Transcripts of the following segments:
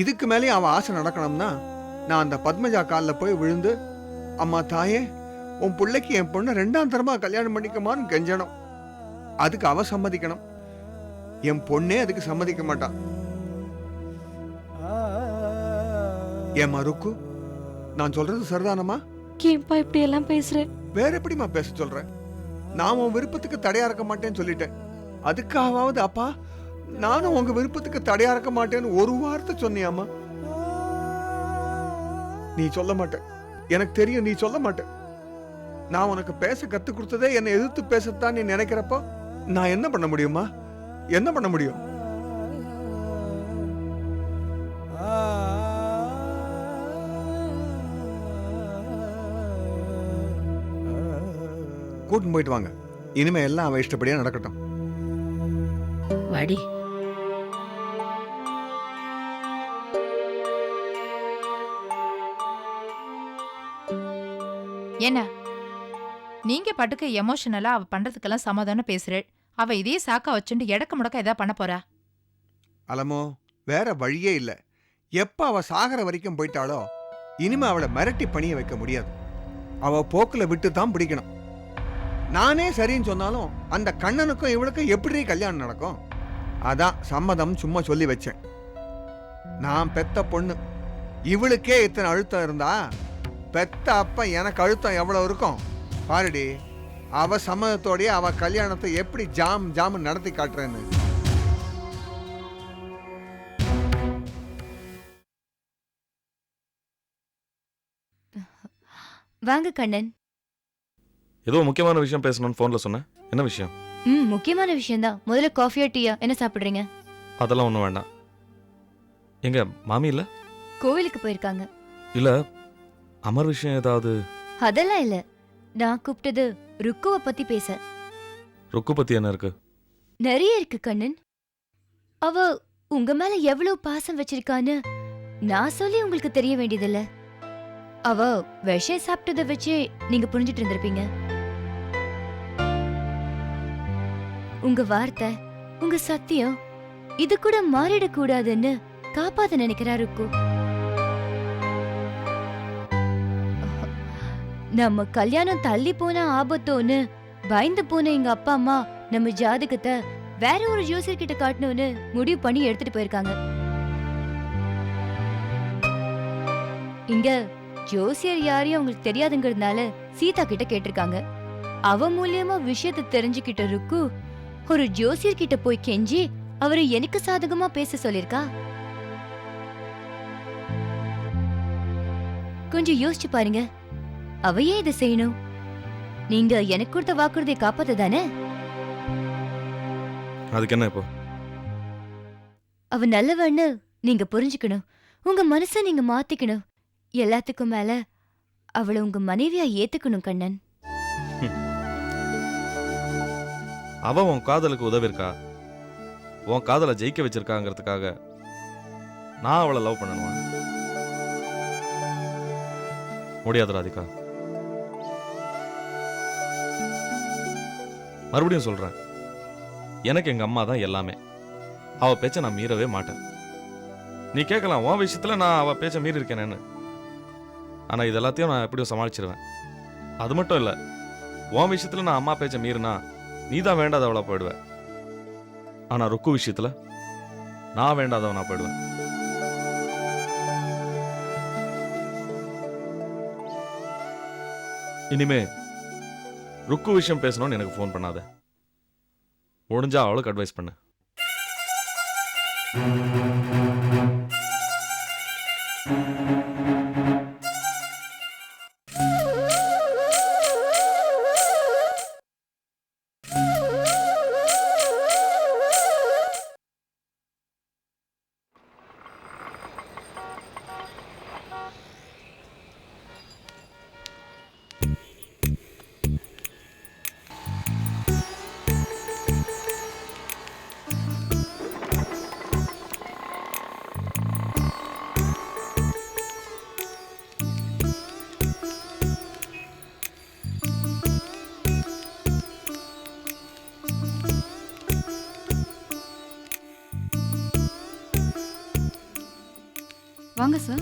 இதுக்கு மேலே அவன் ஆசை நடக்கணும்னா நான் அந்த பத்மஜா காலில் போய் விழுந்து அம்மா தாயே உன் பிள்ளைக்கு என் பொண்ணை ரெண்டாம் தரமா கல்யாணம் பண்ணிக்கமான்னு கெஞ்சணும். அதுக்கு அவ சம்மதிக்கணும். என் பொண்ணே அதுக்கு சம்மதிக்க மாட்டான் ஏம்மா ருக்கு நான் சொல்றது சரிதானம்மா? ஏன்பா இப்படி எல்லாம் பேசுற. வேற எப்படிம்மா பேச சொல்ற? நான் உன் விருப்பத்துக்கு தடையா இருக்க மாட்டேன்னு சொல்லிட்டேன். அதுக்காவது அப்பா நானும் உங்க விருப்பத்துக்கு தடையா இருக்க மாட்டேன்னு ஒரு வார்த்தை சொன்னியாமா நீ சொல்ல மாட்ட. எனக்கு தெரியும் நீ சொல்ல மாட்ட. நான் உனக்கு பேச கத்து கொடுத்ததே என்னை எதிர்த்து பேசத்தான் நீ நினைக்கிறப்போ நான் என்ன பண்ண முடியுமா என்ன பண்ண முடியும்? கூட்டின்னு போயிட்டு வாங்க. இனிமே எல்லாம் அவன் இஷ்டப்படியா நடக்கட்டும். வாடி. என்ன நீங்க பட்டுக்க எமோஷனலா அவ பண்றதுக்கெல்லாம் சமாதானம் பேசுறேள். அவ இதே சாக்கா வச்சுட்டு எடக்க முடக்க ஏதா பண்ண போறா? அலமோ வேற வழியே இல்ல. எப்ப அவ சாகர வரைக்கும் போயிட்டாளோ இனிமே அவளை மிரட்டி பணிய வைக்க முடியாது. அவ போக்குல விட்டு தான் பிடிக்கணும். நானே சரின்னு சொன்னாலும் அந்த கண்ணனுக்கும் இவளுக்கும் எப்படி கல்யாணம் நடக்கும்? அதான் சம்மதம் சும்மா சொல்லி வச்சேன். நான் பெத்த பொண்ணு. இவளுக்கே இத்தனை அழுத்தம் இருந்தா பெத்த அப்ப எனக்கு அழுத்தம் எவ்வளவு இருக்கும்? பாருடி அவ சம்மதத்தோடயே அவ கல்யாணத்தை எப்படி ஜாம் ஜாம் நடத்தி காட்டுறேன்னு. வாங்க கண்ணன். ஏதோ முக்கியமான விஷயம் பேசணும்னு ஃபோனில் சொன்னேன். என்ன விஷயம்? ம் முக்கியமான விஷயம்தான். முதல்ல காஃபியா டீயா என்ன சாப்பிடுறீங்க? அதெல்லாம் ஒன்றும் வேண்டாம். எங்க மாமி இல்லை? கோவிலுக்கு போயிருக்காங்க. இல்லை அமர் விஷயம் ஏதாவது? அதெல்லாம் இல்ல. நான் கூப்பிட்டது ருக்குவ பத்தி பேச. ருக்கு பற்றி என்ன இருக்கு? நிறைய இருக்கு கண்ணன். அவ உங்க மேல எவ்வளவு பாசம் வச்சிருக்கான்னு நான் சொல்லி உங்களுக்கு தெரிய வேண்டியதில்ல. அவ விஷம் சாப்பிட்டதை வச்சே நீங்க புரிஞ்சிட்டு இருந்திருப்பீங்க. உங்க வார்த்தை உங்க சத்தியம் இது கூட மாறிடக்கூடாதுன்னு காப்பாத்த நினைக்கிறா ருக்கு. நம்ம கல்யாணம் தள்ளி போன ஆபத்தோன்னு பயந்து போன எங்க அப்பா அம்மா நம்ம ஜாதகத்தை வேற ஒரு ஜோசியர் கிட்ட காட்டணும்னு முடிவு பண்ணி எடுத்துட்டு போயிருக்காங்க. இங்க ஜோசியர் யாரையும் அவங்களுக்கு தெரியாதுங்கிறதுனால சீதா கிட்ட கேட்டிருக்காங்க. அவ மூலியமா விஷயத்த தெரிஞ்சுக்கிட்ட ருக்கு ஒரு ஜோசியர் கிட்ட போய் கெஞ்சி அவரை எனக்கு சாதகமா பேச சொல்லிருக்கா கொஞ்சம் யோசிச்சு பாருங்க. அவ ஏன் இதை செய்யணும். நீங்க எனக்கு கொடுத்த வாக்குறுதியை காப்பாத்த தானே? அதுக்கு என்ன இப்போ? அவ நல்லவன்னு நீங்க புரிஞ்சுக்கணும். உங்க மனச நீங்க மாத்திக்கணும். எல்லாத்துக்கும் மேல அவளை உங்க மனைவியா ஏத்துக்கணும் கண்ணன். அவ உன் காதலுக்கு உதவி இருக்கா உன் காதலை ஜெயிக்க வச்சிருக்காங்கிறதுக்காக நான் அவளை லவ் பண்ணணுமா? முடியாது ராதிகா. மறுபடியும் சொல்கிறேன் எனக்கு எங்கள் அம்மா தான் எல்லாமே. அவள் பேச்சை நான் மீறவே மாட்டேன். நீ கேட்கலாம் உன் விஷயத்தில் நான் அவள் பேச்சை மீறி இருக்கேனேன்னு. இது எல்லாத்தையும் நான் எப்படியும் சமாளிச்சிருவேன். அது மட்டும் இல்லை உன் விஷயத்தில் நான் அம்மா பேச்சை மீறினா நீ தான் வேண்டாதவளா போயிடுவேன் ஆனால் ருக்கு விஷயத்தில் நான் வேண்டாதவனாக போயிடுவேன். இனிமே ருக்கு விஷயம் பேசணும்னு எனக்கு ஃபோன் பண்ணாத. முடிஞ்சா அவளுக்கு அட்வைஸ் பண்ணு. வாங்க சார்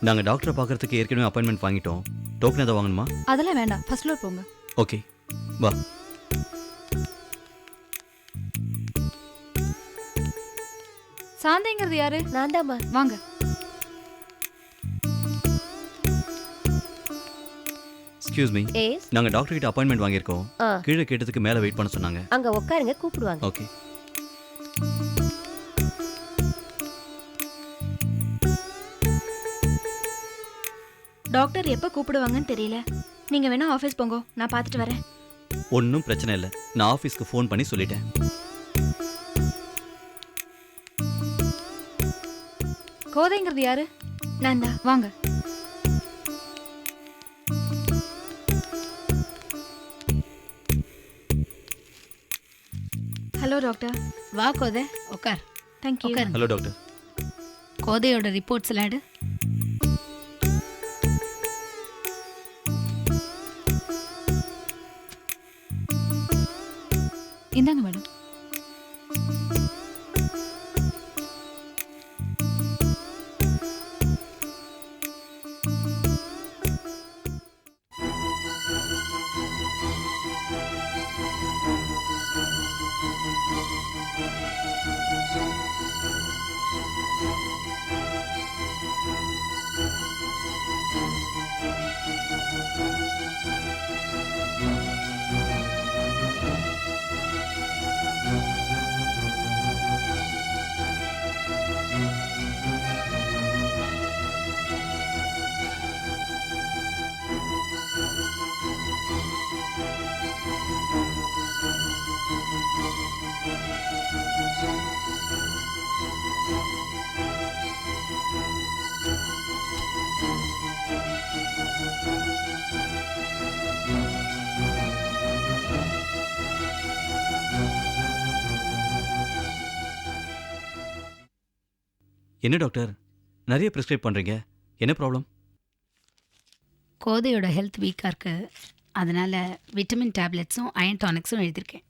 நாங்கள் டாக்டரை பார்க்கறதுக்கு ஏற்கனவே அப்பாயின்மெண்ட் வாங்கிட்டோம். டோக்கன் எதாவது வாங்கணுமா? அதெல்லாம் வேண்டாம். ஃபர்ஸ்ட் ஃப்ளோர் போங்க. ஓகே வா. சாந்திங்கிறது யாரு? நான் தாம்மா வாங்க. எக்ஸ்கியூஸ் மீ ஏஸ் நாங்கள் டாக்டர் கிட்ட அப்பாயின்மெண்ட் வாங்கியிருக்கோம். ஆ. கீழே கேட்டதுக்கு மேலே வெயிட் பண்ண சொன்னாங்க. அங்க உட்காருங்க கூப்பிடுவாங்க. ஓகே டாக்டர் எப்போ கூப்பிடுவாங்கன்னு தெரியல. நீங்க வேணா ஆஃபீஸ் போங்க நான் பார்த்துட்டு வரேன். ஒன்றும் பிரச்சனை இல்லை. நான் ஆஃபீஸ்க்கு ஃபோன் பண்ணி சொல்லிட்டேன். கோதைங்கிறது யாரு? நான் தான் வாங்க. Hello doctor. வா கோதை உட்கார் தேங்க்யூ. Hello doctor. கோதையோட ரிப்போர்ட்ஸ் எல்லாம் எடு. இந்தாங்க மேடம் என்ன டாக்டர்? நிறைய ப்ரிஸ்கிரைப் பண்ணுறீங்க என்ன ப்ராப்ளம் கோதையோட ஹெல்த் வீக்காக இருக்கு. அதனால விட்டமின் டேப்லெட்ஸும் அயன் டானிக்ஸும் எழுதியிருக்கேன்.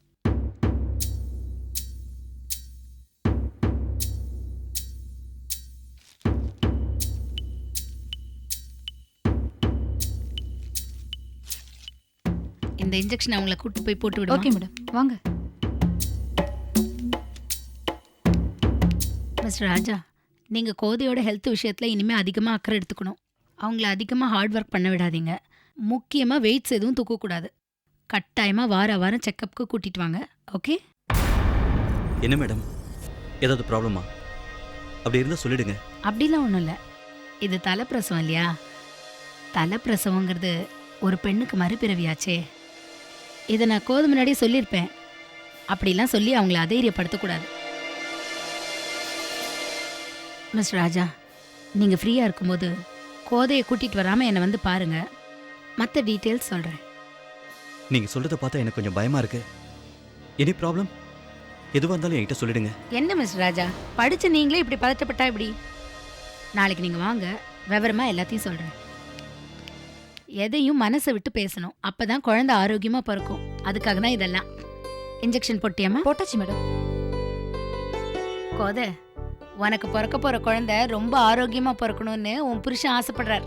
இந்த இன்ஜெக்ஷன் அவங்கள கூட்டு போய் போட்டு விடுவோம் ஓகே மேடம் வாங்க. மிஸ்டர் ராஜா நீங்கள் கோதையோட ஹெல்த் விஷயத்தில் இனிமேல் அதிகமாக அக்கறை எடுத்துக்கணும். அவங்கள அதிகமாக ஹார்ட் ஒர்க் பண்ண விடாதீங்க. முக்கியமாக வெயிட்ஸ் எதுவும் தூக்கக்கூடாது. கட்டாயமாக வார வாரம் செக்கப்புக்கு கூட்டிட்டு வாங்க. ஓகே என்ன மேடம் ஏதாவது ப்ராப்ளமா அப்படி இருந்தால் சொல்லிடுங்க. அப்படிலாம் ஒன்றும் இல்லை. இது தலைப்பிரசவம் இல்லையா? தலைப்பிரசவங்கிறது ஒரு பெண்ணுக்கு மறுபிறவியாச்சே. இதை நான் கோது முன்னாடியே சொல்லியிருப்பேன். அப்படிலாம் சொல்லி அவங்கள அதைரியப்படுத்தக்கூடாது. மிஸ்டர் ராஜா நீங்கள் ஃப்ரீயாக இருக்கும்போது கோதையை கூட்டிகிட்டு வராமல் என்னை வந்து பாருங்கள் மற்ற டீட்டெயில்ஸ் சொல்கிறேன் நீங்கள் சொல்கிறத பார்த்தா எனக்கு கொஞ்சம் பயமாக இருக்கு. எனி ப்ராப்ளம் எதுவாக இருந்தாலும் என்கிட்ட சொல்லிடுங்க. என்ன மிஸ்டர் ராஜா? படிச்ச நீங்களே இப்படி பதட்டப்பட்டா இப்படி நாளைக்கு நீங்கள் வாங்க விவரமா எல்லாத்தையும் சொல்கிறேன் எதையும் மனசை விட்டு பேசணும். அப்பதான் குழந்தை ஆரோக்கியமா பிறக்கும். அதுக்காக தான் இதெல்லாம். இன்ஜெக்ஷன் போட்டியாமா போட்டாச்சு மேடம். கோத உனக்கு பிறக்க போற குழந்தை ரொம்ப ஆரோக்கியமா பிறக்கணும்னு உன் புருஷன் ஆசைப்படுறார்.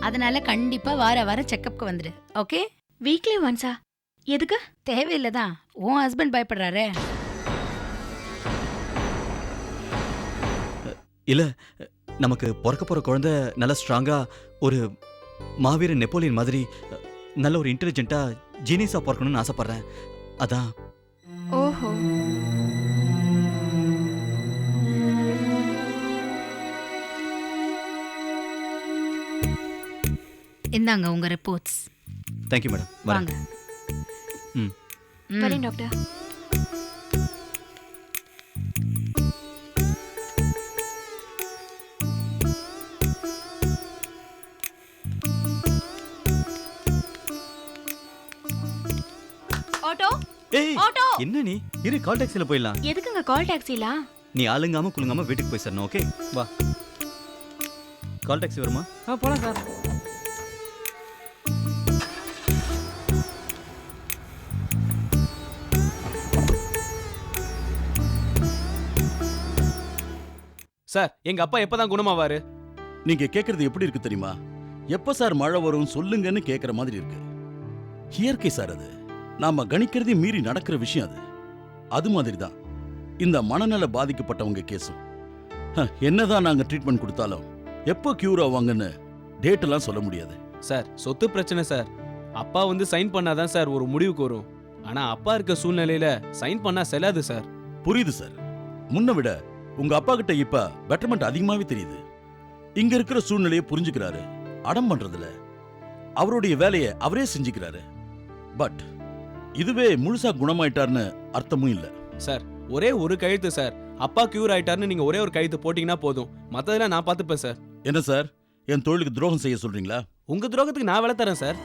அதனால கண்டிப்பா வார வாரம் செக்கப்க்கு வந்துடு. ஓகே? வீக்லி ஒன்ஸா எதுக்கு? தேவையில்லைதான். உன் ஹஸ்பண்ட் பயப்படுறாரே. இல்லை நமக்கு பிறக்க போகிற குழந்தை நல்லா ஸ்ட்ராங்காக ஒரு மாவீரன் நெப்போலியன் மாதிரி நல்ல ஒரு இன்டெலிஜென்ட்டாக ஜீனியஸாக பிறக்கணும்னு ஆசைப்பட்றேன். அதான் இந்தாங்க உங்க ரிப்போர்ட்ஸ் தேங்க்யூ மேடம் வாங்க. ம். வரேன் டாக்டர் ஆட்டோ? ஏய் ஆட்டோ? என்ன நீ? இரு கால் டாக்ஸியில் போயிடலாம். எதுக்குங்க கால் டாக்ஸிலா நீ ஆளுங்காம குலுங்காம வீட்டுக்கு போய் சரணும் ஓகே வா. கால் டாக்ஸி வருமா? ஆ போலாம் சார் சார் எங்க அப்பா எப்பதான் குணமாவாரு? நீங்க கேக்குறது எப்படி இருக்கு தெரியுமா? எப்ப சார் மழை வரும் சொல்லுங்கன்னு கேக்குற மாதிரி இருக்கு. இயற்கை சார் அது. நாம கணிக்கிறதே மீறி நடக்கிற விஷயம் அது. அது மாதிரி தான் இந்த மனநல பாதிக்கப்பட்டவங்க கேஸும் என்னதான் நாங்க ட்ரீட்மெண்ட் கொடுத்தாலும் எப்போ கியூர் ஆவாங்கன்னு டேட் எல்லாம் சொல்ல முடியாது. சார் சொத்து பிரச்சனை சார். அப்பா வந்து சைன் பண்ணாதான் சார் ஒரு முடிவுக்கு வரும். ஆனா அப்பா இருக்க சூழ்நிலையில சைன் பண்ணா செல்லாது சார். புரியுது சார். முன்ன விட உங்க அப்பா கிட்ட இப்ப பெட்டர்மெண்ட் அதிகமாவே தெரியுது. இங்க இருக்கிற சூழ்நிலையை புரிஞ்சுக்கிறாரு. அடம் பண்றதுல அவருடைய வேலையை அவரே செஞ்சுக்கிறாரு. பட் இதுவே முழுசா குணமாயிட்டார்னு அர்த்தமும் இல்ல. சார் ஒரே ஒரு கழுத்து சார். அப்பா கியூர் ஆயிட்டாருன்னு நீங்க ஒரே ஒரு கழுத்து போட்டீங்கன்னா போதும். மத்ததெல்லாம் நான் பார்த்துப்பேன் சார். என்ன சார்? என் தொழிலுக்கு துரோகம் செய்ய சொல்றீங்களா? உங்க துரோகத்துக்கு நான் வேலை தரேன் சார்.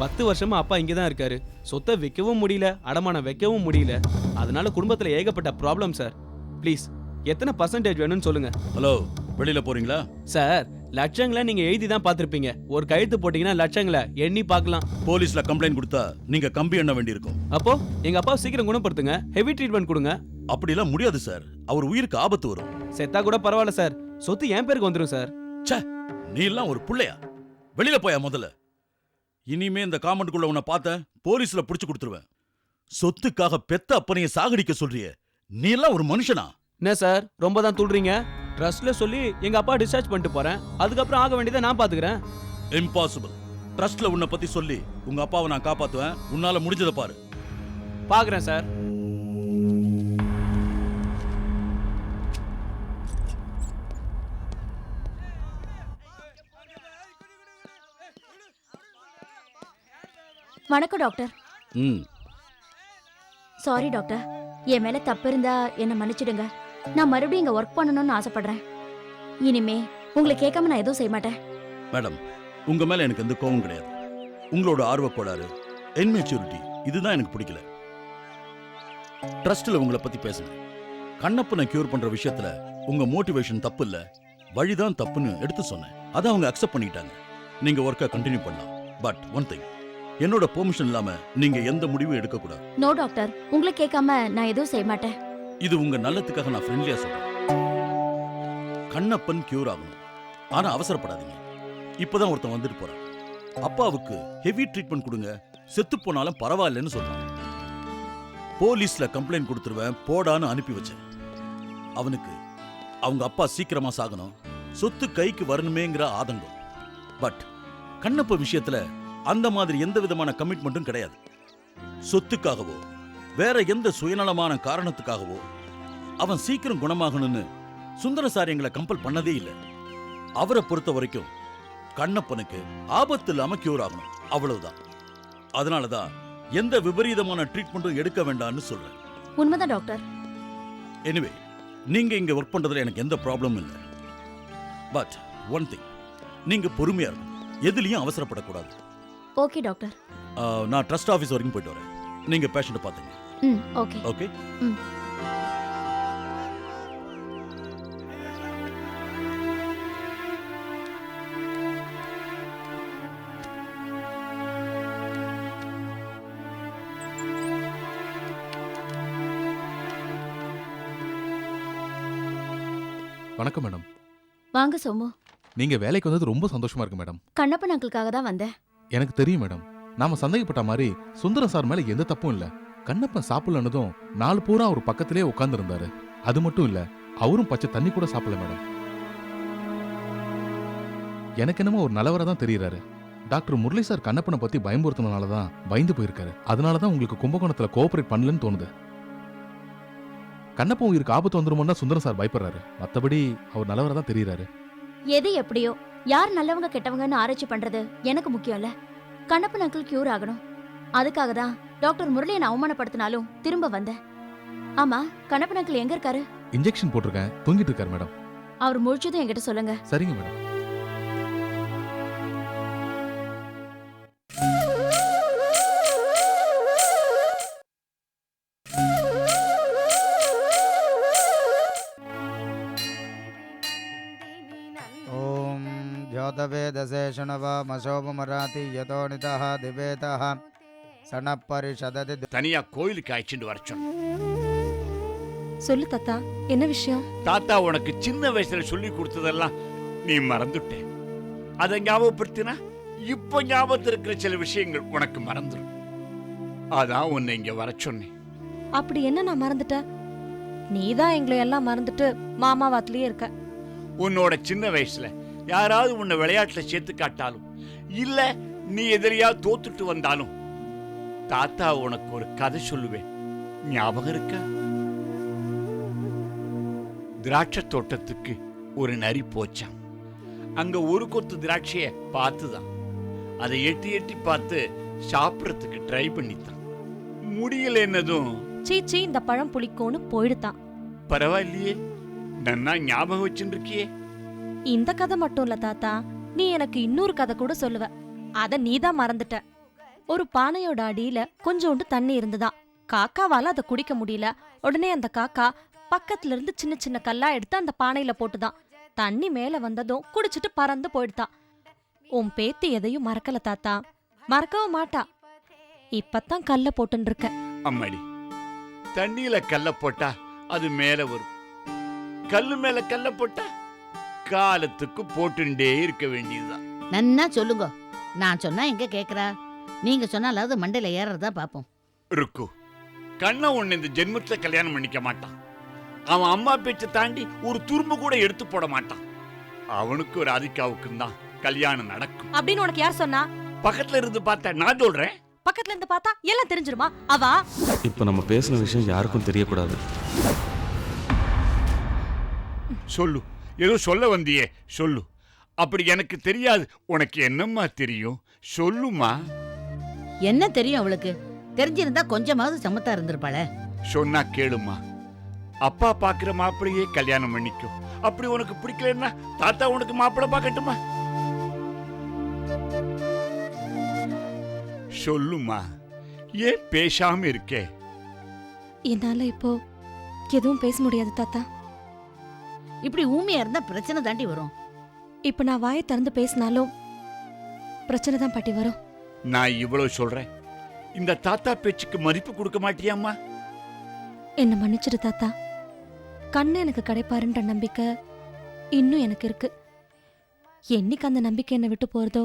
பத்து வருஷமா அப்பா இங்கே தான் இருக்காரு. சொத்தை விற்கவும் முடியல அடமானம் வைக்கவும் முடியல. அதனால குடும்பத்துல ஏகப்பட்ட ப்ராப்ளம் சார் ப்ளீஸ் எத்தனை பர்சன்டேஜ் வேணும்னு சொல்லுங்க. ஹலோ வெளியில போறீங்களா? சார் லட்சங்களை நீங்க எழுதி தான் பார்த்துருப்பீங்க. ஒரு கழுத்து போட்டீங்கன்னா லட்சங்களை எண்ணி பார்க்கலாம். போலீஸ்ல கம்ப்ளைண்ட் கொடுத்தா நீங்க கம்பி எண்ண வேண்டியிருக்கும். அப்போ எங்க அப்பா சீக்கிரம் குணப்படுத்துங்க. ஹெவி ட்ரீட்மெண்ட் கொடுங்க. அப்படிலாம் முடியாது சார் அவர் உயிருக்கு ஆபத்து வரும். செத்தா கூட பரவாயில்ல சார் சொத்து என் பேருக்கு வந்துடும் சார் நீ எல்லாம் ஒரு புள்ளையா? வெளியில போயா முதல்ல? இனிமே இந்த காமெண்ட்குள்ள உன்னை பார்த்தேன் போலீஸ்ல புடிச்சு கொடுத்துருவேன். சொத்துக்காக பெத்த அப்பனைய சாகடிக்க சொல்றியே. நீ எல்லாம் ஒரு மனுஷனா? என்ன சார்? ரொம்ப தான் துள்றீங்க? ட்ரஸ்ட்ல சொல்லி எங்க அப்பா டிஸ்சார்ஜ் பண்ணிட்டு போறேன். அதுக்கப்புறம் ஆக வேண்டியதை நான் பாத்துக்கிறேன். இம்பாசிபிள் ட்ரஸ்ட்ல உன்னை பத்தி சொல்லி உங்க அப்பாவை நான் காப்பாத்துவேன். உன்னால முடிஞ்சதை பாரு. பாக்குறேன் சார். வணக்கம் டாக்டர். ம். Sorry doctor. என் மேல தப்பு இருந்தா என்னை மன்னிச்சிடுங்க. நான் மறுபடியும் இங்க ஒர்க் பண்ணணும்னு ஆசைப்படுறேன். இனிமே உங்களை கேட்காம நான் எதுவும் செய்ய மாட்டேன். மேடம் உங்க மேல எனக்கு எந்த கோவம் கிடையாது. உங்களோட ஆர்வக் கோளாறு இன்மெச்சூரிட்டி இதுதான் எனக்கு பிடிக்கல. ட்ரஸ்ட்ல உங்களை பத்தி பேசுனேன். கண்ணப்பனை கியூர் பண்ற விஷயத்துல உங்க மோட்டிவேஷன் தப்பு இல்ல வழிதான் தப்புன்னு எடுத்து சொன்னேன். அதை அவங்க அக்செப்ட் பண்ணிட்டாங்க நீங்க ஒர்க்கை கண்டினியூ பண்ணலாம். பட் ஒன் திங் என்னோட பெர்மிஷன் இல்லாம நீங்க எந்த முடிவும் எடுக்க கூடாது நோ டாக்டர் உங்களை கேட்காம நான் எதுவும் செய்ய மாட்டேன். இது உங்க நல்லதுக்காக நான் ஃப்ரெண்ட்லியா சொல்றேன். கண்ணப்பன் கியூர் ஆகணும். ஆனா அவசரப்படாதீங்க. இப்பதான் ஒருத்தன் வந்துட்டு போறான். அப்பாவுக்கு ஹெவி ட்ரீட்மெண்ட் கொடுங்க. செத்து போனாலும் பரவாயில்லைன்னு சொல்றான். போலீஸ்ல கம்ப்ளைண்ட் கொடுத்துருவேன் போடான்னு அனுப்பி வச்சேன். அவனுக்கு அவங்க அப்பா சீக்கிரமா சாகணும். சொத்து கைக்கு வரணுமேங்கிற ஆதங்கம். பட் கண்ணப்ப விஷயத்துல அந்த மாதிரி எந்த விதமான கமிட்மெண்ட்டும் கிடையாது. சொத்துக்காகவோ வேற எந்த சுயநலமான காரணத்துக்காகவோ அவன் சீக்கிரம் குணமாகணும்னு சுந்தரசாரி எங்களை கம்பல் பண்ணதே இல்லை. அவரை பொறுத்த வரைக்கும் கண்ணப்பனுக்கு ஆபத்து இல்லாம கியூர் ஆகணும். அவ்வளவுதான். அதனாலதான் எந்த விபரீதமான ட்ரீட்மெண்ட்டும் எடுக்க வேண்டாம்னு சொல்றேன். உண்மைதான் டாக்டர் எனிவே நீங்க இங்க ஒர்க் பண்றதுல எனக்கு எந்த ப்ராப்ளமும் இல்லை. பட் ஒன் திங் நீங்க பொறுமையா இருக்கணும். எதுலயும் அவசரப்படக்கூடாது. ஓகே டாக்டர் ஆஹ், நான் ட்ரஸ்ட் ஆஃபீஸ் வரைக்கும் போயிட்டு வரேன். நீங்க பேஷண்ட்டை பாத்துங்க ம் ஓகே ஓகே ம். வணக்கம் மேடம் வாங்க சோமு. நீங்க வேலைக்கு வந்தது ரொம்ப சந்தோஷமா இருக்கு மேடம் கண்ணப்பன் அங்கிளுக்காக தான் வந்தேன். எனக்கு தெரியும் மேடம். நாம சந்தேகப்பட்ட மாதிரி சுந்தரம் சார் மேல எந்த தப்பும் இல்ல. கண்ணப்பன் சாப்பிடலன்னதும் நாலு பூரா அவர் பக்கத்திலே உட்கார்ந்து இருந்தாரு அது மட்டும் இல்ல அவரும் பச்சை தண்ணி கூட சாப்பிடல மேடம். எனக்கு என்னமோ ஒரு நல்லவரை தான் தெரியறாரு. டாக்டர் முரளி சார் கண்ணப்பனை பத்தி பயமுறுத்தினால தான் பயந்து போயிருக்காரு. அதனால தான் உங்களுக்கு கும்பகோணத்துல கோஆபரேட் பண்ணலன்னு தோணுது. கண்ணப்பன் உயிருக்கு ஆபத்து வந்துருமோன்னா சுந்தரம் சார் பயப்படுறாரு. மத்தபடி அவர் நல்லவரை தான் தெரியறாரு. எது எப்படியோ யார் நல்லவங்க கெட்டவங்கன்னு ஆராய்ச்சி பண்றது எனக்கு முக்கியம் இல்ல. கண்ணப்பன் அங்கிள் கியூர் ஆகணும். அதுக்காக தான் டாக்டர் முரளியை நான் அவமானப்படுத்தினாலும் திரும்ப வந்தேன் ஆமா கண்ணப்பன் அங்கிள் எங்க இருக்காரு? இன்ஜெக்ஷன் போட்டிருக்கேன். தூங்கிட்டு இருக்காரு மேடம். அவர் முழிச்சதும் என்கிட்ட சொல்லுங்க. சரிங்க மேடம். சனவோ மசோபுமராதி யதோனிதா திவேதா சனப்பரிஷததி தனியா கோயிலுக்கு அழைச்சிட்டு வர சொல்லு தாத்தா என்ன விஷயம்? தாத்தா உனக்கு சின்ன வயசுல சொல்லி கொடுத்ததெல்லாம் நீ மறந்துட்ட. அதை ஞாபகப்படுத்தினா இப்போ ஞாபகத்தில் இருக்கிற சில விஷயங்கள் உனக்கு மறந்துடும். அதான் உன்னை இங்க வர சொன்னேன். அப்படி என்ன நான் மறந்துட்ட? நீதான் எங்களை எல்லாம் மறந்துட்டு மாமாவாத்திலேயே இருக்க. உன்னோட சின்ன வயசுல யாராவது உன்னை விளையாட்டுல சேர்த்து காட்டாலும் இல்ல நீ எதிரியா தோத்துட்டு வந்தாலும் தாத்தா உனக்கு ஒரு கதை சொல்லுவேன். ஞாபகம் இருக்கா? திராட்சை தோட்டத்துக்கு ஒரு நரி போச்சான் அங்க ஒரு கொத்து திராட்சைய பார்த்துதான். அதை எட்டி எட்டி பார்த்து சாப்பிடறதுக்கு ட்ரை பண்ணித்தான். முடியல என்னதும். சீச்சி இந்த பழம் புளிக்கும்னு போயிடுதான். பரவாயில்லையே. நன்னா ஞாபகம் வச்சுருக்கியே இந்த கதை மட்டும் இல்ல தாத்தா. நீ எனக்கு இன்னொரு கதை கூட சொல்லுவ. அத நீதான் மறந்துட்ட. ஒரு பானையோட அடியில கொஞ்சோண்டு தண்ணி இருந்துதான் காக்காவால அதை குடிக்க முடியல. உடனே அந்த காக்கா பக்கத்துல இருந்து சின்ன சின்ன கல்லா எடுத்து அந்த பானையில போட்டுதான் தண்ணி மேல வந்ததும் குடிச்சிட்டு பறந்து போயிடுதான் உன் பேத்தி எதையும் மறக்கல தாத்தா. மறக்கவும் மாட்டா. இப்பதான் கல்ல போட்டுன்னு இருக்க அம்மாடி தண்ணியில கல்ல போட்டா அது மேல வரும். கல்லு மேல கல்ல போட்டா காலத்துக்கு போட்டுண்டே இருக்க வேண்டியதுதான். நன்னா சொல்லுங்க. நான் சொன்னா எங்க கேக்குறா? நீங்க சொன்னாலாவது மண்டையில ஏறறதா பாப்போம். ருக்கு. கண்ணை உன்னை இந்த ஜென்மத்துல கல்யாணம் பண்ணிக்க மாட்டான். அவன் அம்மா பேச்சை தாண்டி ஒரு துரும்பு கூட எடுத்து போட மாட்டான். அவனுக்கு ஒரு ராதிகாவுக்கும் தான் கல்யாணம் நடக்கும். அப்படின்னு உனக்கு யார் சொன்னா? பக்கத்துல இருந்து பார்த்தா நான் சொல்றேன். பக்கத்துல இருந்து பார்த்தா எல்லாம் தெரிஞ்சிருமா? அவா? இப்போ நம்ம பேசின விஷயம் யாருக்கும் தெரியக்கூடாது. சொல்லு. ஏதோ சொல்ல வந்தியே சொல்லு. அப்படி எனக்கு தெரியாது. உனக்கு என்னம்மா தெரியும்? சொல்லுமா. என்ன தெரியும் அவளுக்கு? தெரிஞ்சிருந்தா கொஞ்சமாவது சமத்தா இருந்திருப்பாளே. சொன்னா கேளுமா. அப்பா பாக்குற மாப்பிளையே கல்யாணம் பண்ணிக்கும். அப்படி உனக்கு பிடிக்கலன்னா தாத்தா உனக்கு மாப்பிள்ளை பார்க்கட்டுமா சொல்லுமா. ஏன் பேசாம இருக்கே? என்னால இப்போ எதுவும் பேச முடியாது தாத்தா. இப்படி ஊமையா இருந்தா பிரச்சனை தாண்டி வரும். இப்ப நான் வாயை திறந்து பேசினாலும் பிரச்சனை தான் பாட்டி வரும். நான் இவ்வளவு சொல்றேன். இந்த தாத்தா பேச்சுக்கு மதிப்பு கொடுக்க மாட்டியாம்மா? என்ன மன்னிச்சிடு தாத்தா. கண்ணு எனக்கு கிடைப்பாருன்ற நம்பிக்கை இன்னும் எனக்கு இருக்கு. என்னைக்கு அந்த நம்பிக்கை என்னை விட்டு போறதோ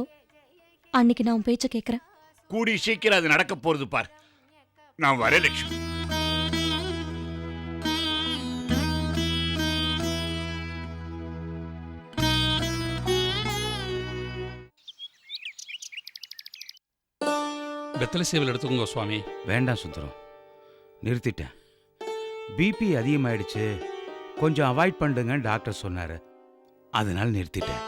அன்னைக்கு நான் உன் பேச்ச கேக்குறேன். கூடி சீக்கிரம் அது நடக்க போறது பார். நான் வரேன் லட்சுமி. வெத்தலை சேவல் எடுத்துக்கோங்க சுவாமி. வேண்டாம் சுந்தரம். நிறுத்திட்டேன். பிபி அதிகமாயிடுச்சு. கொஞ்சம் அவாய்ட் பண்ணுங்கன்னு டாக்டர் சொன்னார். அதனால நிறுத்திட்டேன்.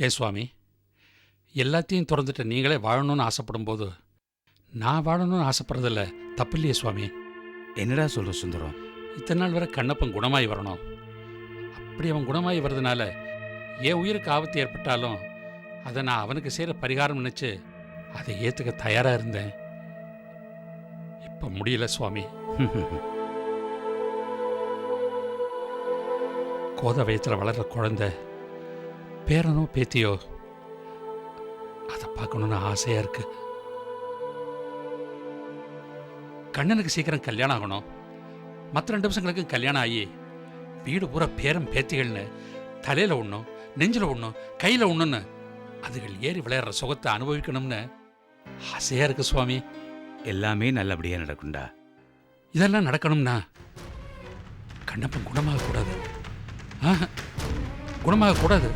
ஏ சுவாமி எல்லாத்தையும் திறந்துட்டு நீங்களே வாழணும்னு ஆசைப்படும் போது நான் வாழணும்னு ஆசைப்படுறதில்ல தப்பு இல்லையே சுவாமி. என்னடா சொல்ற சுந்தரம்? இத்தனை நாள் வரை கண்ணப்பன் குணமாகி வரணும். அப்படி அவன் குணமாகி வர்றதுனால என் உயிருக்கு ஆபத்து ஏற்பட்டாலும் அதை நான் அவனுக்கு செய்கிற பரிகாரம் நினச்சி அதை ஏற்றுக்க தயாராக இருந்தேன். இப்போ முடியல சுவாமி. கோத வயத்தில் வளர்கிற குழந்த பேரனோ பேத்தியோ அதை பார்க்கணுன்னு ஆசையாக இருக்கு. கண்ணனுக்கு சீக்கிரம் கல்யாணம் ஆகணும். மற்ற ரெண்டு வருஷங்களுக்கும் கல்யாணம் ஆகி வீடு பூரா பேரம் பேத்திகள்னு தலையில் ஒன்றும் நெஞ்சில் ஒன்றும் கையில் ஒன்றுன்னு அதுகள் ஏறி விளையாடுற சுகத்தை அனுபவிக்கணும்னு ஆசையாக இருக்கு சுவாமி. எல்லாமே நல்லபடியாக நடக்கும்டா. இதெல்லாம் நடக்கணும்னா கண்ணப்பன் குணமாகக்கூடாது. ஆஹா, குணமாகக்கூடாது.